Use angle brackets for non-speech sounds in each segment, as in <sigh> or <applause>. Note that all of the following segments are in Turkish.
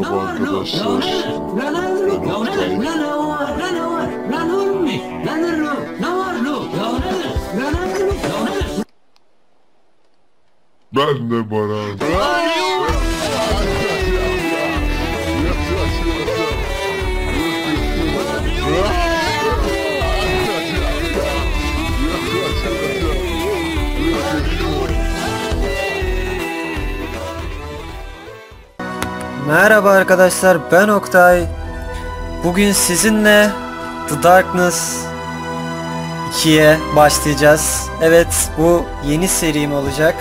Merhaba arkadaşlar. Ben Oktay. Ben de Baran. Merhaba arkadaşlar ben Oktay. Bugün sizinle The Darkness 2'ye başlayacağız. Evet bu yeni serim olacak.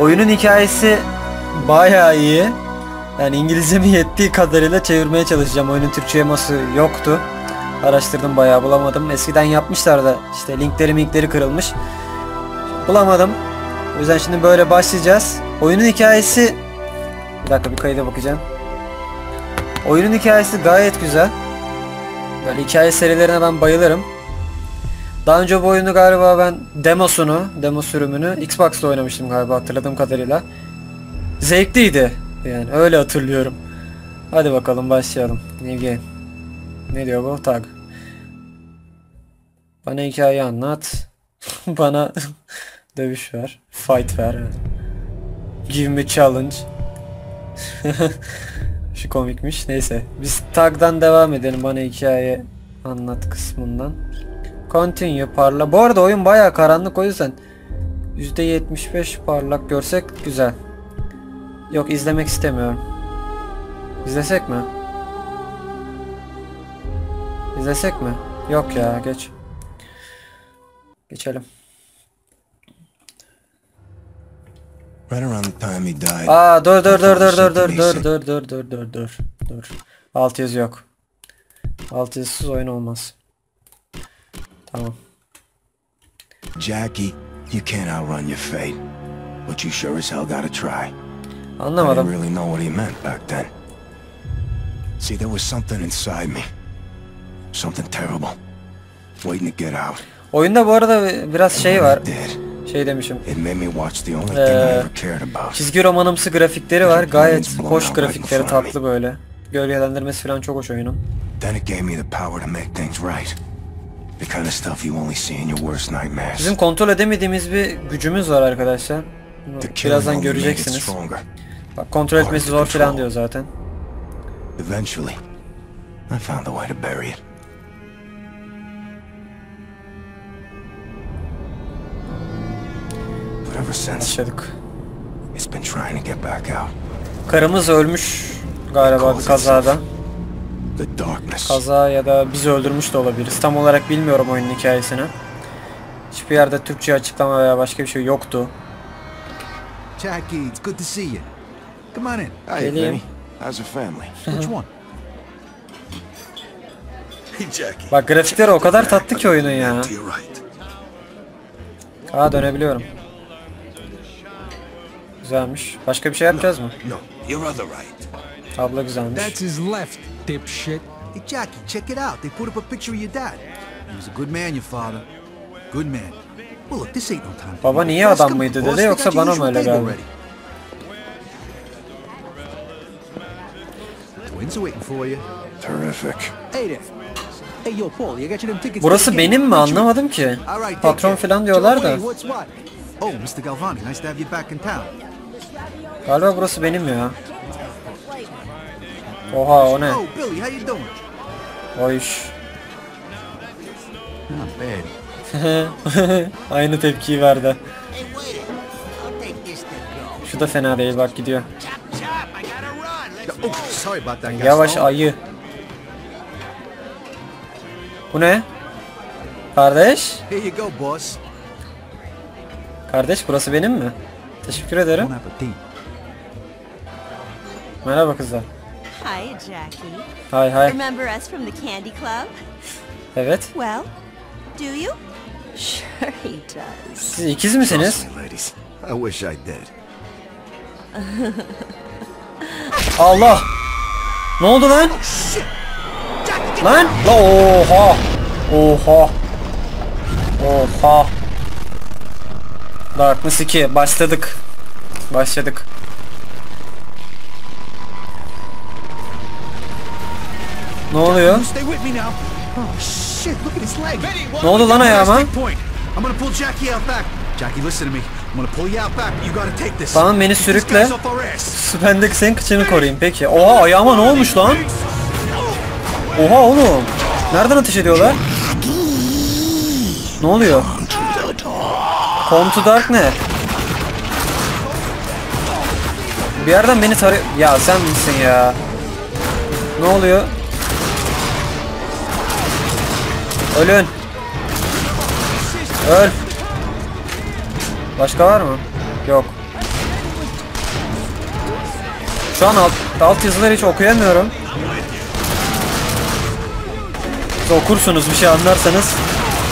Oyunun hikayesi bayağı iyi. Yani İngilizcemi yettiği kadarıyla çevirmeye çalışacağım. Oyunun Türkçe yaması yoktu. Araştırdım bayağı bulamadım. Eskiden yapmışlar da işte linkleri linkleri kırılmış. Bulamadım. O yüzden şimdi böyle başlayacağız. Oyunun hikayesi bir dakika bir kayda bakacağım. Oyunun hikayesi gayet güzel. Böyle hikaye serilerine ben bayılırım. Daha önce bu oyunu galiba ben demosunu, demo sürümünü Xbox'ta oynamıştım galiba hatırladığım kadarıyla. Zevkliydi. Yani öyle hatırlıyorum. Hadi bakalım başlayalım. New game. Ne diyor bu? Tag. Bana hikayeyi anlat. <laughs> Bana <laughs> dövüş ver. Fight ver. Give me challenge. <laughs> Şu komikmiş. Neyse. Biz tagdan devam edelim bana hikaye anlat kısmından. Continue parla. Bu arada oyun bayağı karanlık o yüzden %75 parlak görsek güzel. Yok izlemek istemiyorum. İzlesek mi? İzlesek mi? Yok ya geç. Geçelim. Right around the time he died. Aa dur dur dur dur dur dur dur "Say, dur dur dur dur dur dur. Alt yazı yok. Alt yazısız oyun olmaz. Tamam. Jackie, you can't outrun your fate. But you sure as hell gotta try. I didn't Anlamadım. really know what he meant back then. See, there was something inside me. Something terrible. Waiting to get out. Oyunda bu arada biraz şey var. Şey demişim. Ee. Çizgi romanımsı grafikleri var. Gayet hoş grafikleri tatlı böyle. Gölgelendirmesi falan çok hoş oyunun. Bizim kontrol edemediğimiz bir gücümüz var arkadaşlar. Birazdan göreceksiniz. Bak kontrol etmesi zor falan diyor zaten. Eventually, I found the way to bury it. Başladık. it's been trying to get back out. Karımız ölmüş galiba bir kazada. The darkness. Kaza ya da bizi öldürmüş de olabiliriz. Tam olarak bilmiyorum oyunun hikayesini. Hiçbir yerde Türkçe açıklama veya başka bir şey yoktu. Jackie, it's good to see you. Come on in. Hey. Vinny. How's your family? <laughs> Which one? Hey, Jackie. Bak grafikleri o kadar tatlı ki oyunun ya. Aa dönebiliyorum. Güzelmiş. Başka bir şey yapacağız mı? No, your other right. Abla güzelmiş. That's his left, dipshit. Hey, Jackie, check it out. They put up a picture of your dad. He was a good man, your father. Good man. Well, look, this ain't no time. Baba niye adam mıydı dedi yoksa bana mı öyle geldi? Twins are waiting for you. Terrific. Hey there. Hey, yo, Paul, you got you them tickets? Burası benim mi anlamadım ki. All right, take Patron falan diyorlar da. Joey, what's what? Oh, Mr. Galvani, nice to have you back in town. Galiba burası benim ya. Oha o ne? Oh, Billy, how you doing? O iş. Not bad. <laughs> Aynı tepkiyi verdi. Şu da fena değil bak gidiyor. Oh, sorry about that, Gaston. Yavaş ayı. Bu ne? Kardeş? Kardeş burası benim mi? Teşekkür ederim. Merhaba kızlar. Hi, Jackie. Hay hay. Remember us from the Candy Club? Evet. Well, do you? Sure he does. Siz ikiz misiniz? Ladies. I wish I did. <laughs> Allah! Ne oldu lan? Lan! La oha! Oha! Oha! Darkness 2 başladık. Başladık. Back. but You gotta take this. Tamam beni sürükle. Ben de senin kıçını koruyayım peki. Oha ayağıma ne olmuş lan? Oha oğlum. Nereden ateş ediyorlar? Ne oluyor? Come to Dark ne? Bir yerden beni tarıyor. Ya sen misin ya? Ne oluyor? Ölün. Öl. Başka var mı? Yok. Şu an alt, alt yazıları hiç okuyamıyorum. Siz okursunuz bir şey anlarsanız.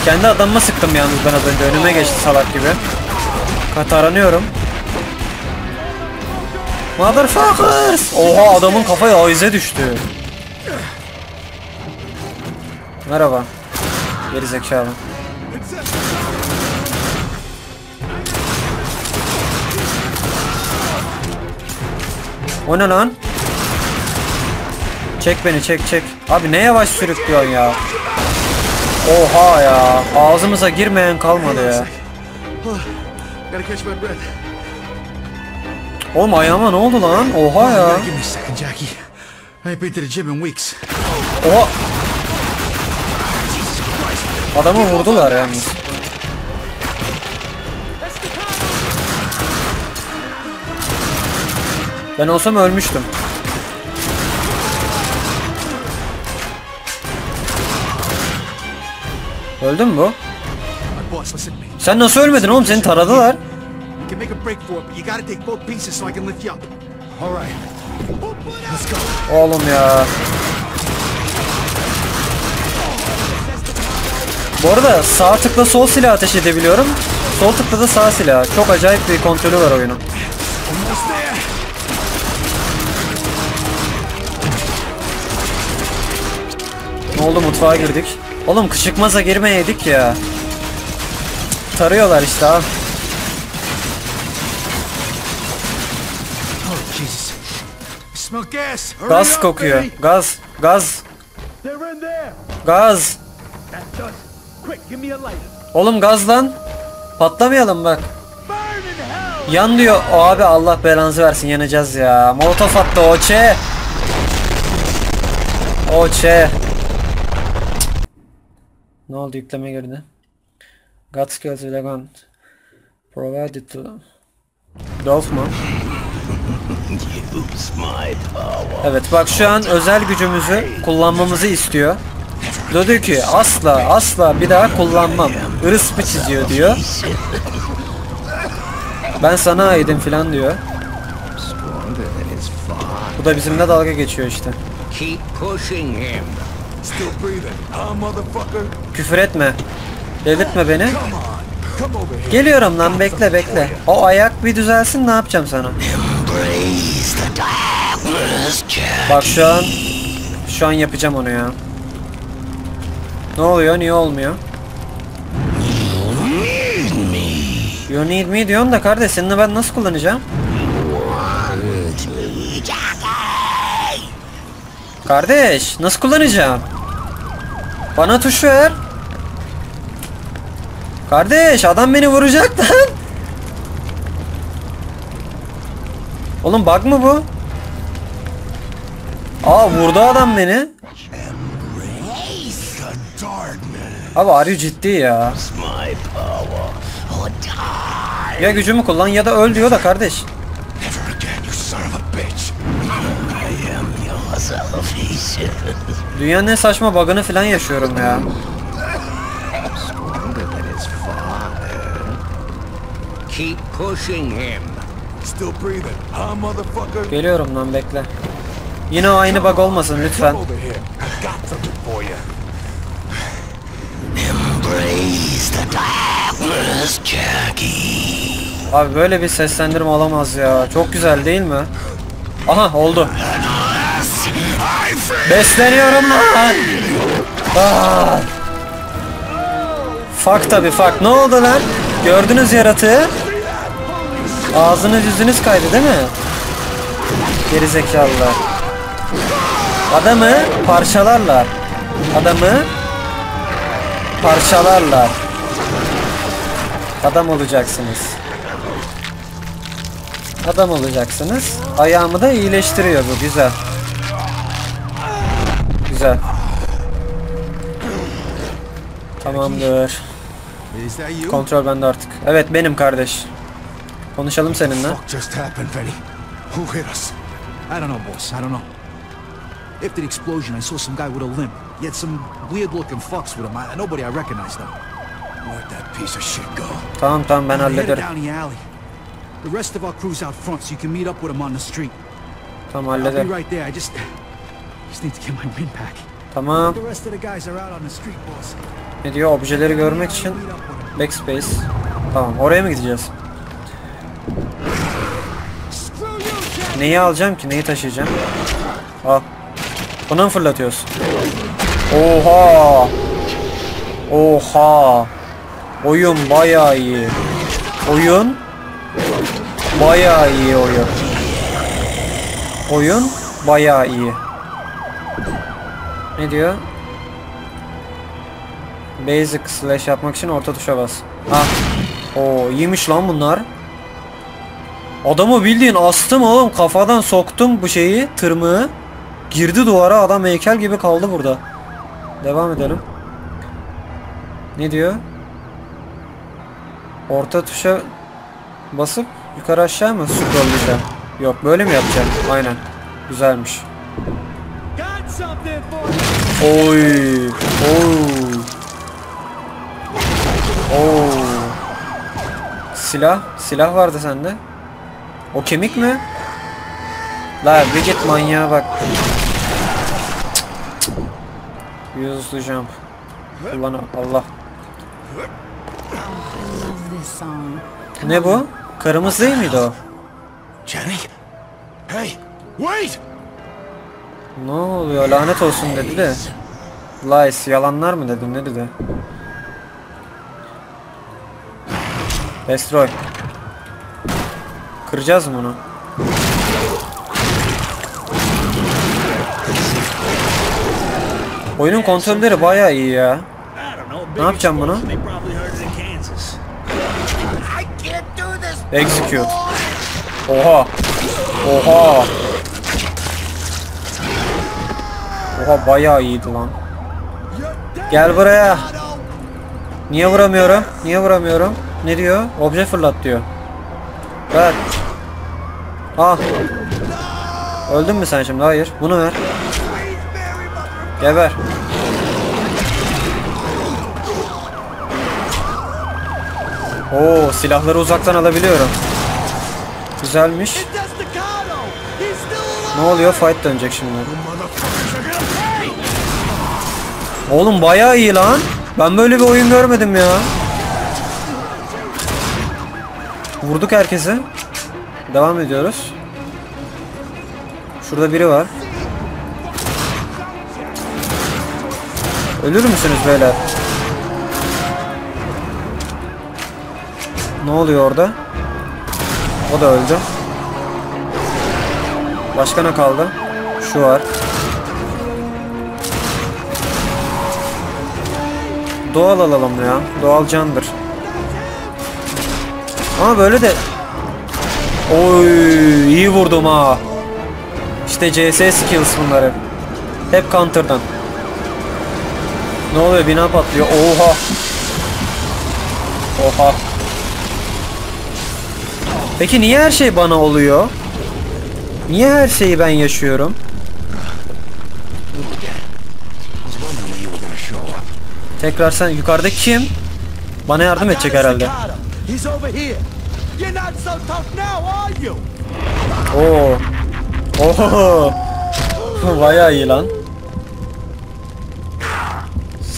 Kendi adamıma sıktım yalnız ben az önce. Önüme geçti salak gibi. Kataranıyorum. Motherfuckers! Oha adamın kafaya ayize düştü. Merhaba. Geri zekalı. O ne lan? Çek beni çek çek. Abi ne yavaş sürüklüyorsun ya. Oha ya. Ağzımıza girmeyen kalmadı ya. Oğlum ayağıma ne oldu lan? Oha ya. gotta give me a second, Jackie. I ain't been to the gym in weeks. Oha. Adamı vurdular yalnız. Ben olsam ölmüştüm. Öldün mü bu? Sen nasıl ölmedin oğlum? Seni taradılar. You can make a break for it, but you gotta take both pieces so I can lift you up. All right. Let's go. Oğlum ya. Bu arada sağ tıkla sol silah ateş edebiliyorum. Sol tıkla da sağ silah. Çok acayip bir kontrolü var oyunun. Ne oldu mutfağa girdik. Oğlum kışıkmaza girmeyeydik ya. Tarıyorlar işte abi. Oh, Gaz kokuyor. Gaz. Gaz. Gaz. That's us. Quick, give me a lighter. Oğlum gaz lan. Patlamayalım bak. Burn in hell. Yan diyor. O abi Allah belanızı versin yanacağız ya. Molotof attı Oçe. Oçe. Ne oldu yükleme girdi. God skills with a. Provided to... Dolph mu? <laughs> Evet bak şu an özel gücümüzü kullanmamızı istiyor. Diyor ki asla asla bir daha kullanmam. Iris mı çiziyor diyor. Ben sana aidim filan diyor. Bu da bizimle dalga geçiyor işte. Küfür etme. Delirtme beni. Geliyorum lan bekle bekle. O ayak bir düzelsin ne yapacağım sana? Bak şu an şu an yapacağım onu ya. Ne oluyor? Niye olmuyor? You need me diyorsun da kardeş seninle ben nasıl kullanacağım? Kardeş nasıl kullanacağım? Bana tuş ver. Kardeş adam beni vuracak lan. Oğlum bug mı bu? Aa vurdu adam beni. Abi arıyor ciddi ya. Ya gücümü kullan ya da öl diyor da kardeş. Dünyanın en saçma bug'ını falan yaşıyorum ya. Keep pushing him. Still breathing, huh, motherfucker? Geliyorum lan bekle. Yine o aynı bug olmasın lütfen. Got something for you. Abi böyle bir seslendirme olamaz ya. Çok güzel değil mi? Aha oldu. Besleniyorum lan. Ah. Fuck tabi fuck. Ne oldu lan? Gördünüz yaratığı? Ağzınız yüzünüz kaydı değil mi? Geri zekalılar. Adamı parçalarlar. Adamı parçalarlar. Adam olacaksınız. Adam olacaksınız. Ayağımı da iyileştiriyor bu. Güzel. Güzel. Tamamdır. Kontrol bende artık. Evet benim kardeş. Konuşalım seninle. I don't know, boss. I don't know. After the explosion, I saw some guy with a limp. Had some weird-looking fucks with him. I, nobody I recognized them. Where'd that piece of shit go? Tamam tamam ben hallederim. down the alley. The rest of our crew's out front, so you can meet up with them on the street. Tamam I'll be hallederim. right there. I just, just need to get my wind back. Tamam. The rest of the guys are out on the street, boss. Ne diyor? Objeleri görmek için backspace. Tamam oraya mı gideceğiz? Neyi alacağım ki? Neyi taşıyacağım? Al. Bunu mu fırlatıyorsun? Oha! Oha! Oyun bayağı iyi. Oyun bayağı iyi oyun. Oyun bayağı iyi. Ne diyor? Basic slash yapmak için orta tuşa bas. Ha. Oo iyiymiş lan bunlar. Adamı bildiğin astım oğlum kafadan soktum bu şeyi tırmığı. Girdi duvara adam heykel gibi kaldı burada. Devam edelim. Ne diyor? Orta tuşa basıp yukarı aşağı mı scrolllayacağım? Yok böyle mi yapacağım? Aynen. Güzelmiş. Oy. Oy. Oo. Silah, silah vardı sende. O kemik mi? La bir git manyağa bak. The jump. Kullan Allah. Ne bu? Kırmızı değil miydi o? Jenny? Hey, wait! Ne oluyor? Lanet olsun dedi de. Lies, yalanlar mı dedim ne dedi? Destroy. Kıracağız mı bunu? Oyunun kontrolleri bayağı iyi ya. Ne yapacağım bunu? Execute. Oha. Oha. Oha bayağı iyiydi lan. Gel buraya. Niye vuramıyorum? Niye vuramıyorum? Ne diyor? Obje fırlat diyor. Ver. Ah. Öldün mü sen şimdi? Hayır. Bunu ver. Geber. Oo, silahları uzaktan alabiliyorum. Güzelmiş. Ne oluyor? Fight dönecek şimdi. Oğlum bayağı iyi lan. Ben böyle bir oyun görmedim ya. Vurduk herkesi. Devam ediyoruz. Şurada biri var. Ölür müsünüz beyler? Ne oluyor orada? O da öldü. Başka ne kaldı? Şu var. Doğal alalım ya. Doğal candır. Ama böyle de Oy iyi vurdum ha. İşte CS skills bunları. Hep counter'dan. Ne oluyor? Bina patlıyor. Oha. Oha. Peki niye her şey bana oluyor? Niye her şeyi ben yaşıyorum? Tekrar sen yukarıda kim? Bana yardım edecek herhalde. Oo. Oho. <laughs> Bayağı iyi lan.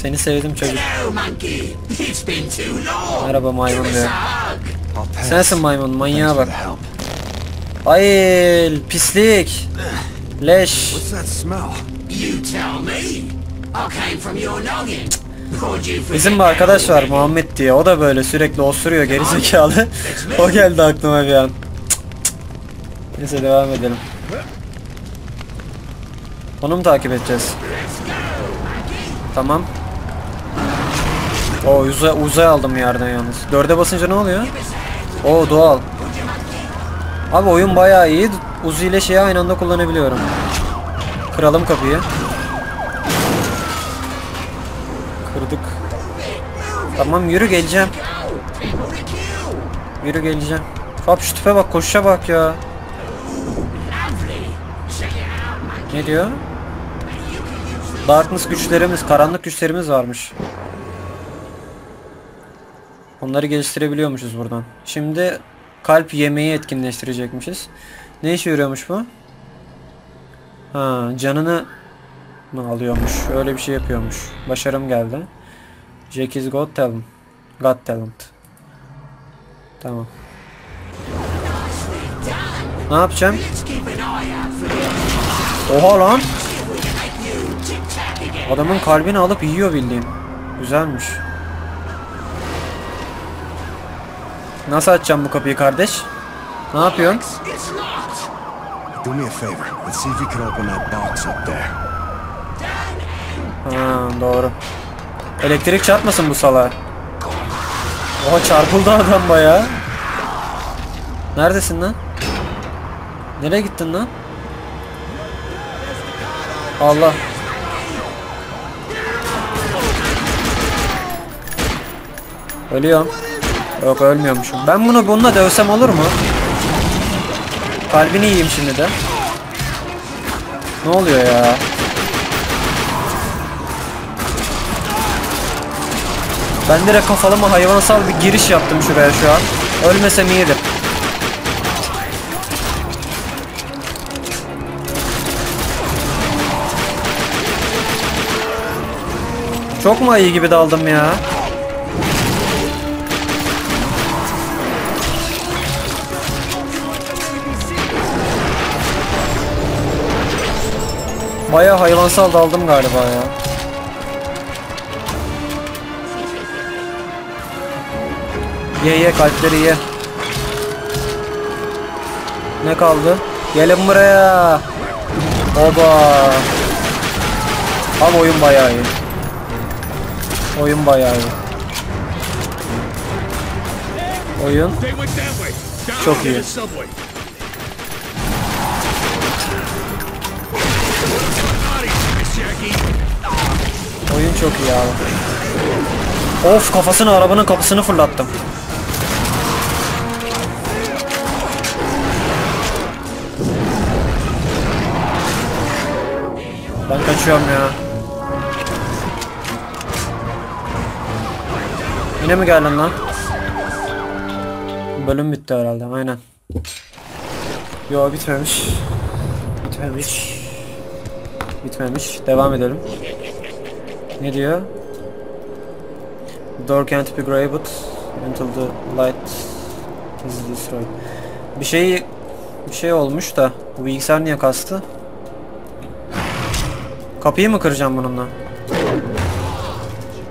Seni sevdim çocuk. Merhaba maymun diyor. Sensin maymun manyağa bak. Ayıl pislik. Leş. What's that smell? Bizim bir arkadaş var Muhammed diye. O da böyle sürekli osuruyor gerizekalı. o geldi aklıma bir an. Neyse devam edelim. Onu mu takip edeceğiz? Tamam. O uzay, uzay aldım yerden yalnız. Dörde basınca ne oluyor? O doğal. Abi oyun bayağı iyi. Uzi ile şeyi aynı anda kullanabiliyorum. Kıralım kapıyı. Kırdık. Tamam yürü geleceğim. Yürü geleceğim. Hop şu tüpe bak koşuşa bak ya. Ne diyor? Darkness güçlerimiz, karanlık güçlerimiz varmış. Onları geliştirebiliyormuşuz buradan. Şimdi kalp yemeği etkinleştirecekmişiz. Ne işe yarıyormuş bu? Ha, canını mı alıyormuş? Öyle bir şey yapıyormuş. Başarım geldi. Jack is God talent. God talent. Tamam. Ne yapacağım? Oha lan. Adamın kalbini alıp yiyor bildiğin. Güzelmiş. Nasıl açacağım bu kapıyı kardeş? Ne yapıyorsun? Do me a favor. Let's see if you can open that box up there. Ha, doğru. Elektrik çarpmasın bu sala. Oha çarpıldı adam baya. Neredesin lan? Nereye gittin lan? Allah. Ölüyorum. Yok ölmüyormuşum. Ben bunu bununla dövsem olur mu? Kalbini yiyeyim şimdi de. Ne oluyor ya? Ben direkt kafalıma hayvansal bir giriş yaptım şuraya şu an. Ölmesem iyiydi. Çok mu ayı gibi daldım ya? Baya hayvansal daldım galiba ya. Ye ye kalpleri ye. Ne kaldı? Gelin buraya. Oba. Abi oyun bayağı iyi. Oyun bayağı iyi. Oyun Çok iyi. Çok iyi abi. Of kafasını arabanın kapısını fırlattım. Ben kaçıyorum ya. Yine mi geldin lan? Bölüm bitti herhalde aynen. Yo bitmemiş. Bitmemiş. Bitmemiş. Devam edelim. Ne diyor? The door can't be grabbed until the light is destroyed. Bir şey bir şey olmuş da bu bilgisayar niye kastı? Kapıyı mı kıracağım bununla?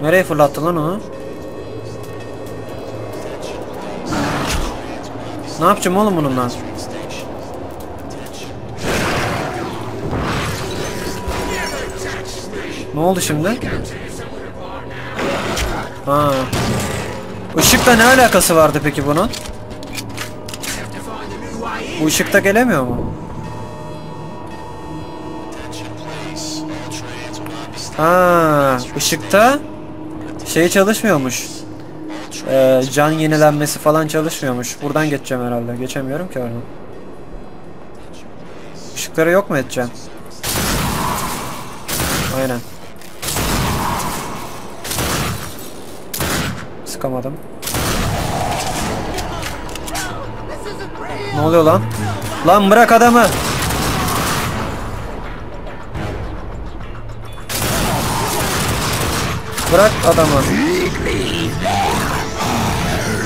Nereye fırlattı lan onu? Ne yapacağım oğlum bununla? Ne oldu şimdi? Ha. Işıkla ne alakası vardı peki bunun? Bu ışıkta gelemiyor mu? Ha, ışıkta şey çalışmıyormuş. Ee, can yenilenmesi falan çalışmıyormuş. Buradan geçeceğim herhalde. Geçemiyorum ki oradan. Işıkları yok mu edeceğim? Aynen. Sıkamadım. Ne oluyor lan? Lan bırak adamı. Bırak adamı.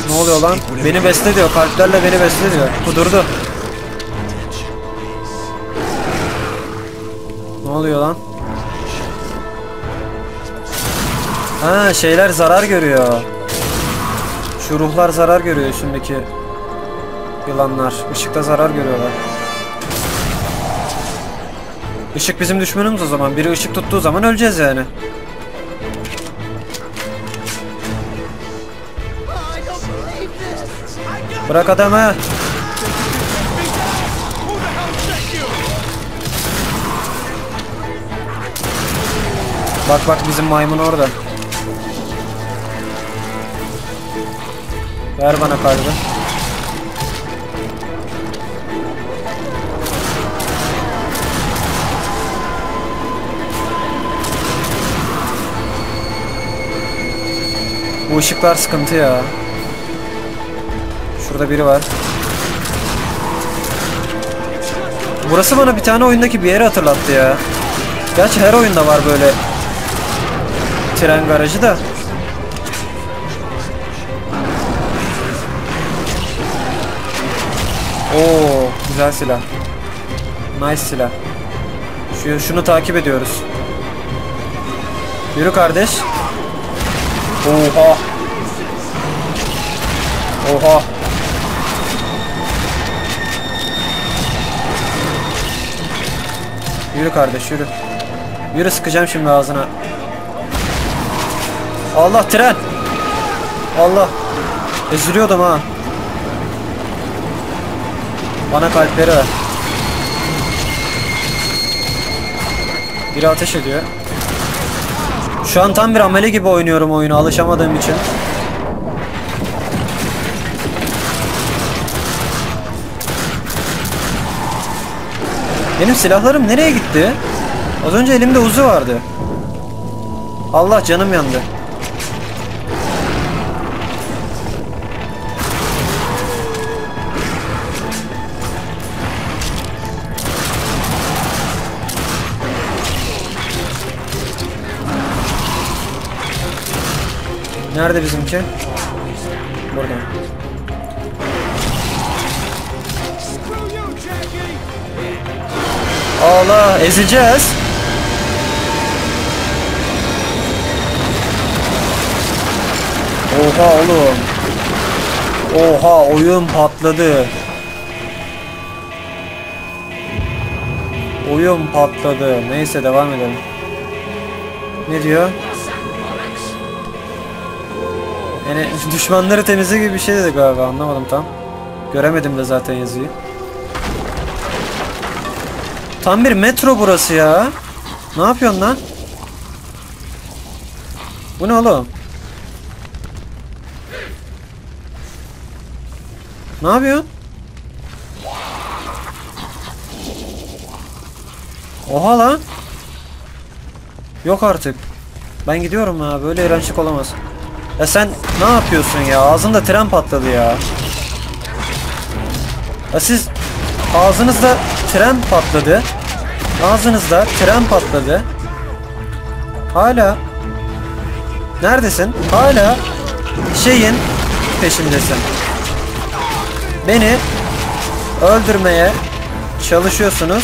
Ne oluyor lan? Beni besle diyor. Kalplerle beni besle diyor. Kudurdu. Ne oluyor lan? Ha şeyler zarar görüyor. Şu ruhlar zarar görüyor üstündeki yılanlar. Işıkta zarar görüyorlar. Işık bizim düşmanımız o zaman. Biri ışık tuttuğu zaman öleceğiz yani. Bırak adamı. Bak bak bizim maymun orada. Ver bana kalbi. Bu ışıklar sıkıntı ya. Şurada biri var. Burası bana bir tane oyundaki bir yeri hatırlattı ya. Gerçi her oyunda var böyle tren garajı da. Oo, güzel silah. Nice silah. Şu, şunu takip ediyoruz. Yürü kardeş. Oha. Oha. Yürü kardeş yürü. Yürü sıkacağım şimdi ağzına. Allah tren. Allah. Eziliyordum ha. Bana kalpleri ver. Biri ateş ediyor. Şu an tam bir amele gibi oynuyorum oyunu alışamadığım için. Benim silahlarım nereye gitti? Az önce elimde uzu vardı. Allah canım yandı. Nerede bizimki? Burada. Allah ezeceğiz. Oha oğlum. Oha oyun patladı. Oyun patladı. Neyse devam edelim. Ne diyor? Yani düşmanları temizle gibi bir şey dedi galiba anlamadım tam. Göremedim de zaten yazıyı. Tam bir metro burası ya. Ne yapıyorsun lan? Bu ne oğlum? Ne yapıyorsun? Oha lan. Yok artık. Ben gidiyorum ha. Böyle iğrençlik olamaz. Ya sen ne yapıyorsun ya? Ağzında tren patladı ya. Ya siz ağzınızda tren patladı. Ağzınızda tren patladı. Hala neredesin? Hala şeyin peşindesin. Beni öldürmeye çalışıyorsunuz.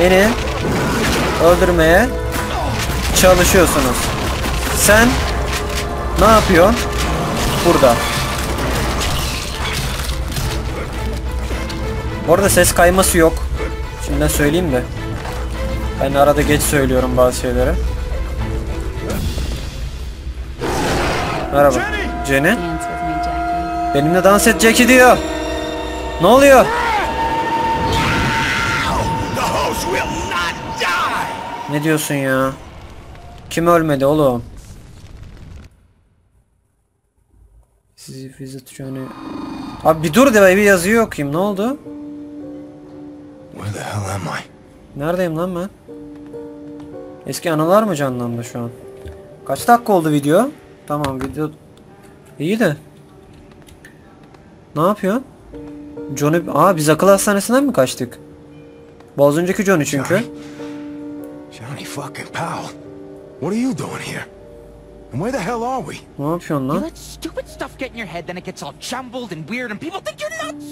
Beni öldürmeye çalışıyorsunuz. Sen ne yapıyorsun? Burada. Bu arada ses kayması yok. Şimdiden söyleyeyim de. Ben arada geç söylüyorum bazı şeyleri. Merhaba. Jenny. Benimle dans et Jackie diyor. Ne oluyor? Ne diyorsun ya? Kim ölmedi oğlum? Sizi visit Johnny. Abi bir dur de bir yazıyı okuyayım. Ne oldu? Where the hell am I? Neredeyim lan ben? Eski anılar mı canlandı şu an? Kaç dakika oldu video? Tamam video iyi de. Ne yapıyorsun? Johnny... Aa biz akıl hastanesinden mi kaçtık? Bu az önceki Johnny çünkü. Johnny fucking Powell. What are you doing here? And where the hell are we? Ne yapıyorsun You lan? let stupid stuff get in your head, then it gets all jumbled and weird, and people think you're nuts.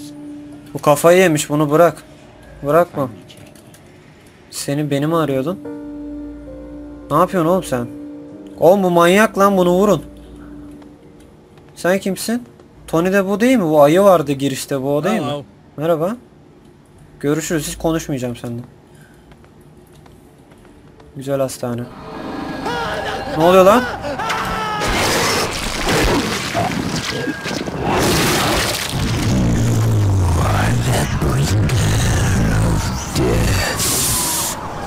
Bu kafayı yemiş bunu bırak. Bırakma. Seni beni mi arıyordun? Ne yapıyorsun oğlum sen? Oğlum bu manyak lan bunu vurun. Sen kimsin? Tony de bu değil mi? Bu ayı vardı girişte bu o değil mi? Hello. Merhaba. Görüşürüz hiç konuşmayacağım seninle. Güzel hastane. Ne oluyor lan?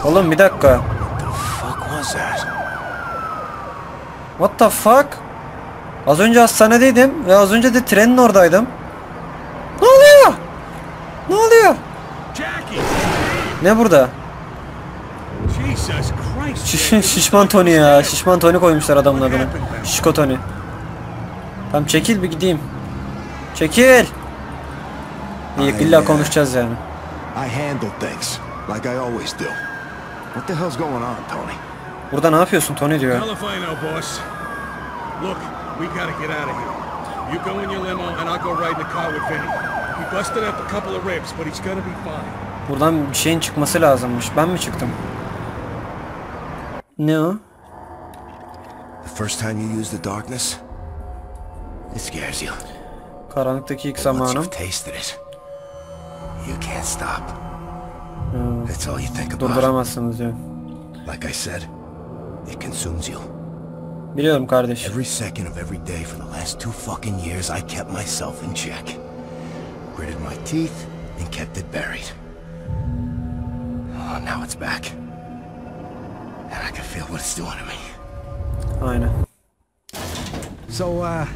Oğlum bir dakika. What the fuck? Az önce hastanedeydim ve az önce de trenin oradaydım. Ne oluyor? Ne oluyor? Ne burada? Şiş, şişman Tony ya. Şişman Tony koymuşlar adamın adını. Şişko Tony. Tamam çekil bir gideyim. Çekil. İyi illa konuşacağız yani. I handle things like I always do. What the hell's going on, Tony? Burada ne yapıyorsun Tony diyor. Look, we gotta get out of here. You go in your limo and I'll go ride in the car with Vinny. He busted up a couple of ribs, but he's gonna be fine. Buradan bir şeyin çıkması lazımmış. Ben mi çıktım? Ne o? The first time you use the darkness, it scares you. Karanlıktaki ilk Once zamanım. you've tasted it, you can't stop. That's all you think about. Durduramazsınız diyor. Like I said, it consumes you. Biliyorum kardeş. Every second of every day for the last two fucking years, I kept myself in check. Gritted my teeth and kept it buried. Oh, now it's back. And I can feel what it's doing to me. Aynen. So, uh,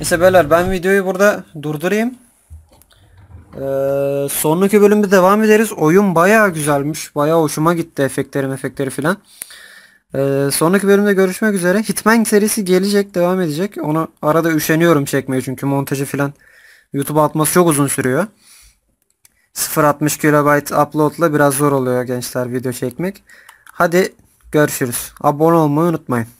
Neyse beyler ben videoyu burada durdurayım. Ee, sonraki bölümde devam ederiz. Oyun bayağı güzelmiş. Bayağı hoşuma gitti efektleri efektleri filan. Ee, sonraki bölümde görüşmek üzere. Hitman serisi gelecek devam edecek. Onu arada üşeniyorum çekmeye çünkü montajı filan YouTube'a atması çok uzun sürüyor. 0.60 KB uploadla biraz zor oluyor gençler video çekmek. Hadi görüşürüz. Abone olmayı unutmayın.